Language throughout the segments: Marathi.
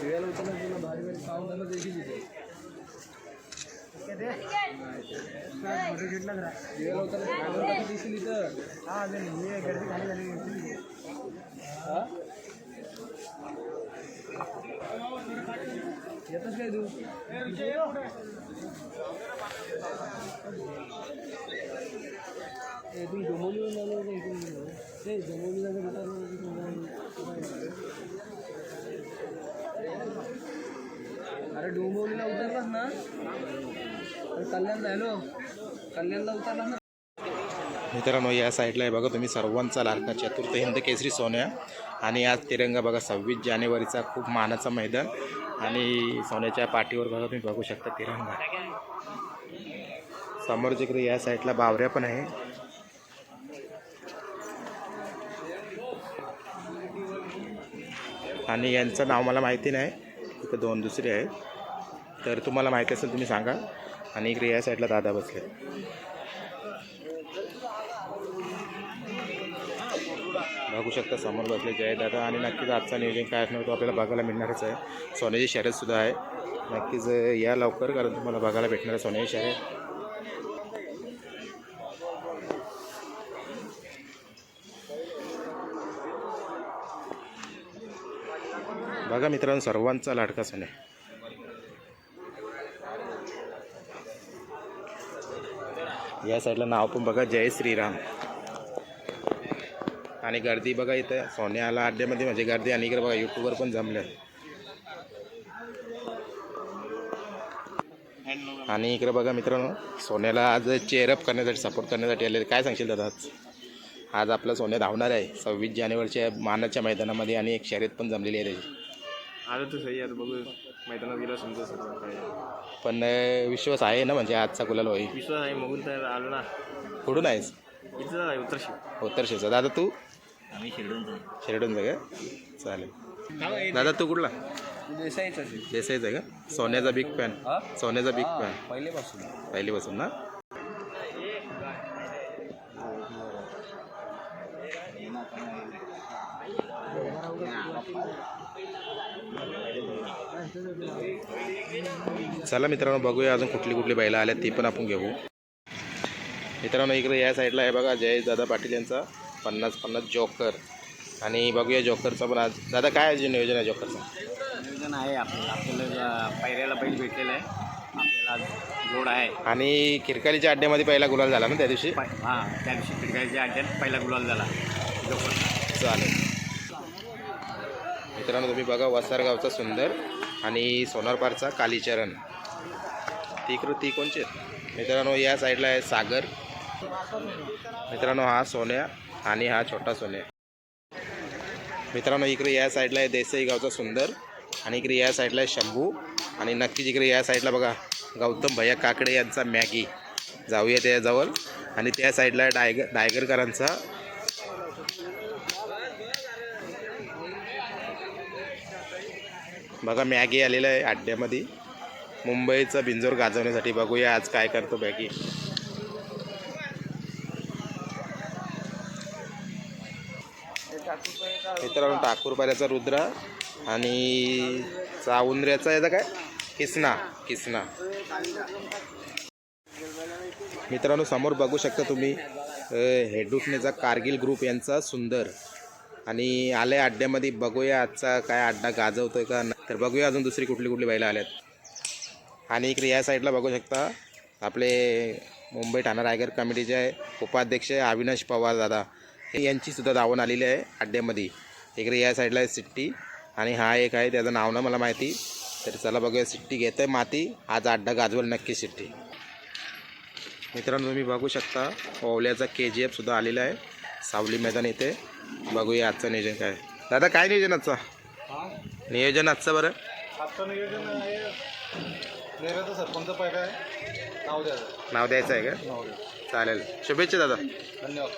वेळेला उतरला तुला भारी भारी पाहून झालं देखील तिथे वेळेला उतरला कॅमेरा दिसेल इथं हा गर्दी खाली झाली हा येतच काय तू ए, तुम्ही डोंबिवलीहून आलो का इकडून गेलो? ते डोंबिवलीला जर उतरलो तर तुम्हाला- अरे डोंबिवलीला उतरलास ना? अरे कल्याणला हॅलो कल्याणला उतरलास ना? मित्रांनो या साईडला आहे बघा तुम्ही सर्वांचा लाडका चतुर्थ हिंद केसरी सोन्या. आणि आज तिरंगा बघा सव्वीस जानेवारीचा खूप मानाचा मैदान. आणि सोन्याच्या पाठीवर बघा तुम्ही बघू शकता तिरंगा. समोर जिकडे या साईडला बावऱ्या पण आहे. आणि यांचं नाव मला माहिती नाही. इथं दोन दुसरे आहेत. तर तुम्हाला माहिती असेल तुम्ही सांगा. आणि इकडे या साईडला दादा बसले. बघू शकता समोर बसले जय दादा. आणि नक्कीच आजचा नियोजन काय असणार तो आपल्याला बघायला मिळणारच आहे. सोन्याची शर्यतसुद्धा आहे. नक्कीच या लवकर कारण तुम्हाला बघायला भेटणार आहे सोन्याची शर्यत बघा मित्रांनो सर्वांचा लाडका सोन्या. या साईडला नाव पण बघा जय श्रीराम. आणि गर्दी बघा इथं सोन्याला अड्ड्यामध्ये म्हणजे गर्दी आणि इकडे बघा यूट्यूबवर पण जमलं आणि इकडे बघा मित्रांनो सोन्याला आज चेअरअप करण्यासाठी सपोर्ट करण्यासाठी आले काय सांगशील दादा आज? आज सोन्या धावणार आहे. सव्वीस जानेवारीच्या मानाच्या मैदानामध्ये आणि एक शर्यत पण जमलेली आहे त्याची. आलं तर सही आता बघू मैदानात गेला समजा सर्व पण अं, विश्वास आहे ना म्हणजे आजचा गुलाल होईल? विश्वास आहे मगून तर आलो ना. कुठून आहेस? इथं आहे उत्तरशी उत्तरशेचा दादा तू? आम्ही शिरडून शिरडूनचा का? चालेल. दादा तू कुठला? देसाईच देसाईचा का? सोन्याचा बिग फॅन सोन्याचा बिग फॅन पहिलेपासून. पहिलीपासून ना? चला मित्रांनो बघूया अजून कुठली कुठली बैला आल्या ती पण आपण घेऊ. मित्रांनो इकडे या साईडला आहे बघा जय दादा पाटील यांचा पन्नास पन्नास जोकर. आणि बघूया जोकरचा पण आज दादा काय आहे नियोजन आहे जोकरचं? नियोजन आहे आपल्याला आपल्याला पहिल्याला बैल भेटलेला आहे आपल्याला आज जोड आहे. आणि खिरकालीच्या अड्ड्यामध्ये पहिला गुलाल झाला ना त्या दिवशी? हां त्या दिवशी पिडकायच्या अड्ड्यात पहिला गुलाल झाला चालेल. मित्रांनो तुम्ही बघा वसारगावचा सुंदर आणि सोनारपारचा कालीचरण. ती कृती ती कोणचे? मित्रांनो या साईडला आहे सागर. मित्रांनो हा सोन्या आणि हा छोटा सोन्या. मित्रांनो इकडे या साईडला आहे देसाई गावचा सुंदर आणि इकडे या साईडला आहे शंभू. आणि नक्कीच इकडे या साईडला बघा गौतम भैया काकडे यांचा मॅगी. जाऊया त्याजवळ. आणि त्या साईडला आहे डायगर डायगरकरांचा बघा मॅगी आलेलं आहे अड्ड्यामध्ये. मुंबईचा बिंजोर गाजवण्यासाठी बघूया आज काय करतो मॅगी. मित्रांनो टाकूरपाऱ्याचा रुद्रा आणि चावुंद्र्याचा याचा काय? किसना किसना. मित्रांनो समोर बघू शकता तुम्ही हेडुकनेचा कारगिल ग्रुप यांचा सुंदर आणि आले अड्ड्यामध्ये बघूया आजचा काय अड्डा गाजवतोय का नाही. तर बघूया अजून दुसरी कुठली कुठली बैलं आल्यात. आणि इकडे या साईडला बघू शकता आपले मुंबई ठाणा रायगड कमिटीचे उपाध्यक्ष अविनाश पवार दादा. यांची सुद्धा धावून आलेली आहे अड्ड्यामध्ये. इकडे या साईडला आहे सिट्टी आणि हा एक आहे त्याचं नाव ना मला माहिती. तर चला बघूया सिट्टी घेत आहे माती आज अड्डा गाजवेल नक्की सिट्टी. मित्रांनो तुम्ही बघू शकता ओवल्याचा के जी एफसुद्धा आलेला आहे सावली मैदान इथे. बघूया आजचं नियोजन काय. दादा काय नियोजन आजचं? नियोजन आजचं बरं? आजचं नियोजन आहे सरपंच पहिला आहे. नाव द्यायचं नाव द्यायचं आहे का? चालेल. शुभेच्छा दादा. धन्यवाद.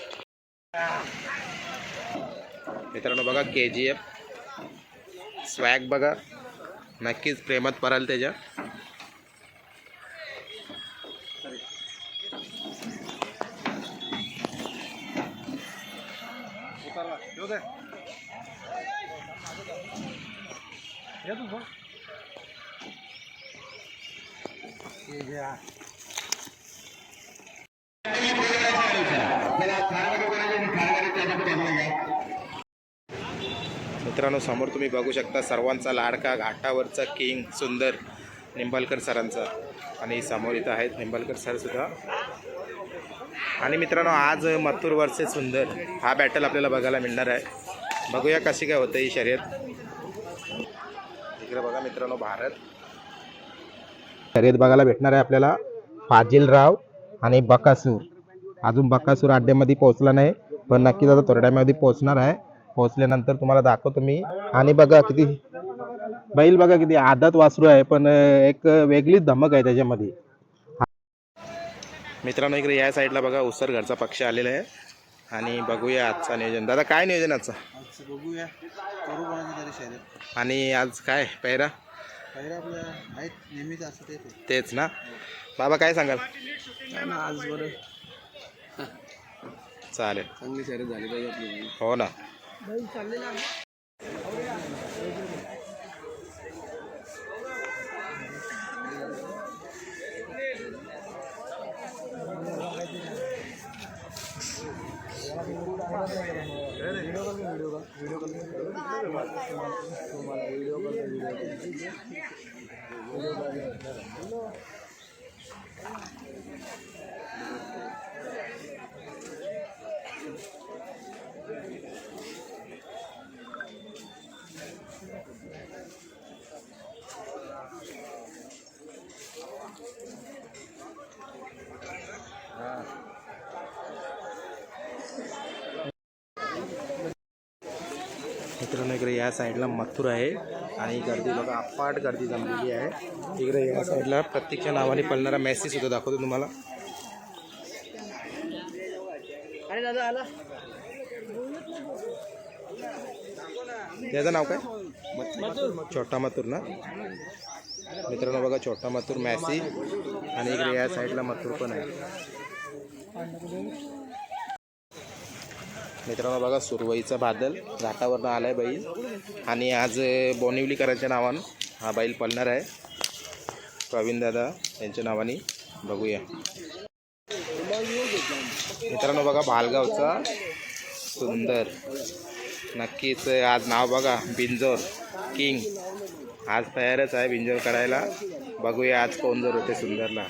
मित्रांनो बघा के जी एफ स्वॅग बघा. नक्कीच प्रेमात पराल त्याच्या. मित्रांनो समोर तुम्ही बघू शकता सर्वांचा लाडका घाटावरचा किंग सुंदर निंबालकर सरांचा. आणि समोर इथं आहेत निंबालकर सर सुद्धा. आणि मित्रांनो आज मथुर वर्से सुंदर हा बॅटल आपल्याला बघायला मिळणार आहे. बघूया कशी काय होतं ही शर्यत. इकडे बघा मित्रांनो भारत. शर्यत बघायला भेटणार आहे आपल्याला. फाजिलराव आणि बकासूर. अजून बकासूर अड्ड्यामध्ये पोहोचला नाही पण नक्कीच आता तोरड्यामध्ये पोहोचणार आहे. पोहोचल्यानंतर तुम्हाला दाखवतो मी. आणि बघा किती बैल बघा किती आदत वासरू आहे पण एक वेगळीच धमक आहे त्याच्यामध्ये. मित्रांनो इकडे या साईडला बघा उसर घरचा पक्ष आलेला आहे. आणि बघूया आजचा नियोजन. दादा काय नियोजन आजचं? आज बघूया. आणि आज काय पैरा आहेत नेहमीच असं तेच ना. बाबा काय सांगाल? आज बरं. चालेल. चांगली शर्यत झाली पाहिजे आपली. हो ना. व्हिडिओ आहे मित्रांनो इकडे या साईडला मथुर आहे आणि गर्दी बघा अपाट गर्दी जमलेली आहे. इकडे या साईडला प्रत्येकच्या नावाने पळणारा मेसेज सुद्धा दाखवतो तुम्हाला. आणि दादा आला. त्याचं नाव काय? छोटा मथुर ना? मित्रांनो बघा छोटा मथुर मॅसी आणि इकडे या साईडला मथुर पण आहे. मित्रांनो बघा सुरवईचा बादल घाटावरनं आलाय बैल. आणि आज बोनिवलीकरांच्या नावानं हा बैल पळणार आहे. प्रवीण दादा यांच्या नावाने बघूया. मित्रांनो बघा भालगावचा सुंदर नक्कीच आज नाव बघा बिंजोर किंग. आज तयारच आहे बिंजोर करायला. बघूया आज कोण जर होते सुंदरला.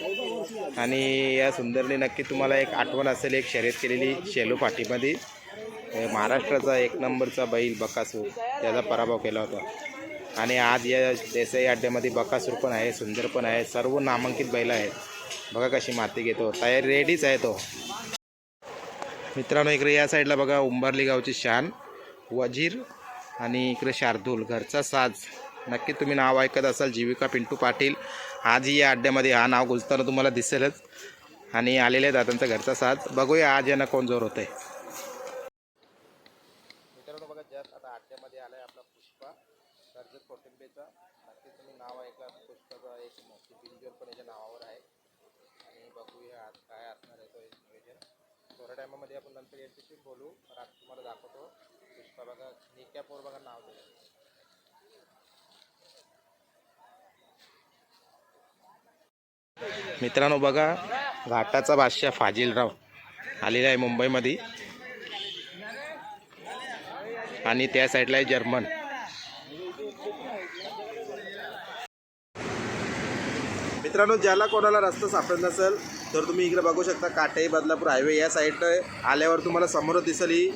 आणि या सुंदरने नक्की तुम्हाला एक आठवण असेल एक शर्यत केलेली शेलू पाठीमध्ये महाराष्ट्राचा एक नंबरचा बैल बकासूर त्याचा पराभव केला होता. आणि आज या देसाई अड्ड्यामध्ये बकासूर पण आहे सुंदर पण आहे सर्व नामांकित बैल आहेत. बघा कशी माती घेतो तयारी रेडीच आहे तो. मित्रांनो इकडे या साईडला बघा उंबारली गावची शान वजीर आणि इकडे शार्दूल घरचा साज. नक्की तुम्ही नाव ऐकत असाल जीविका पिंटू पाटील. आजही या अड्ड्यामध्ये हा नाव गुजताना तुम्हाला दिसेलच. आणि आलेले दादांचा घरचा साज. बघूया आज यांना कोण जोर होतं आहे बघा जस्ट आता अड्ड्यामध्ये आहे आपला पुष्पा. कर्जत कोटिंबेचा नक्की तुम्ही नाव ऐका. पुष्पाचा एक मोठी बिंजोर पण याच्या नावावर आहे. आणि बघूया आज काय असणार आहे तो एक नियोजन. थोड्या टायमामध्ये आपण नंतर यांच्याशी बोलू. पण आज तुम्हाला दाखवतो. पुष्पा बघा निक्यापोर बघा नाव दिलं मित्रांनो बघा घाटाचा बादशाह फाजिलराव आलेला आहे मुंबईमध्ये. आणि त्या साईडला आहे जर्मन. मित्रांनो ज्याला कोणाला रस्ता सापडत नसेल तर तुम्ही इकडे बघू शकता काटाई बदलापूर हायवे. या साईडनं आल्यावर तुम्हाला समोर दिसेल ही.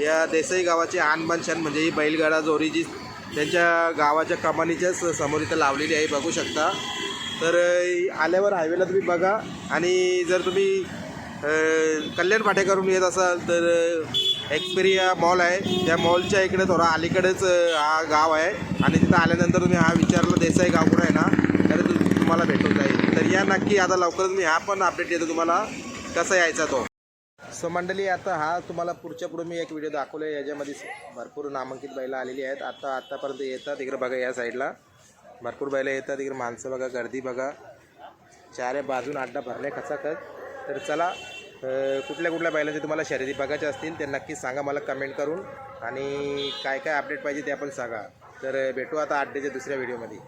या देसाई गावाची आणबान छान म्हणजे ही बैलगाडा जोरी जी त्यांच्या गावाच्या कमानीच्याच समोर इथं लावलेली आहे बघू शकता. तर आल्यावर हायवेला तुम्ही बघा. आणि जर तुम्ही कल्याण पाठेकरून येत असाल तर एक्सपेरिया मॉल आहे. त्या मॉलच्या इकडे थोडा अलीकडेच हा गाव आहे. आणि तिथं आल्यानंतर तुम्ही हा विचारला देसाई गाव कुठं आहे ना तर तुम्हाला भेटून जाईल. तर या नक्की आता लवकरच मी हा पण अपडेट देतो तुम्हाला कसा यायचा तो. सो मंडळी आता हा तुम्हाला पुढच्या पुढे मी एक व्हिडिओ दाखवला आहे याच्यामध्ये भरपूर नामांकित बैला आलेली आहेत. आता आत्तापर्यंत येतात इकडे बघा या साईडला भरपूर बैलं येतात इकडे. माणसं बघा गर्दी बघा. चारे बाजून अड्डा भरले खचाखच. तर चला कुठल्या कुठल्या बैलांचे तुम्हाला शर्यती बघायच्या असतील ते नक्की सांगा मला कमेंट करून. आणि काय काय अपडेट पाहिजे ते आपण सांगा. तर भेटू आता आठ डेच्या दुसऱ्या व्हिडिओमध्ये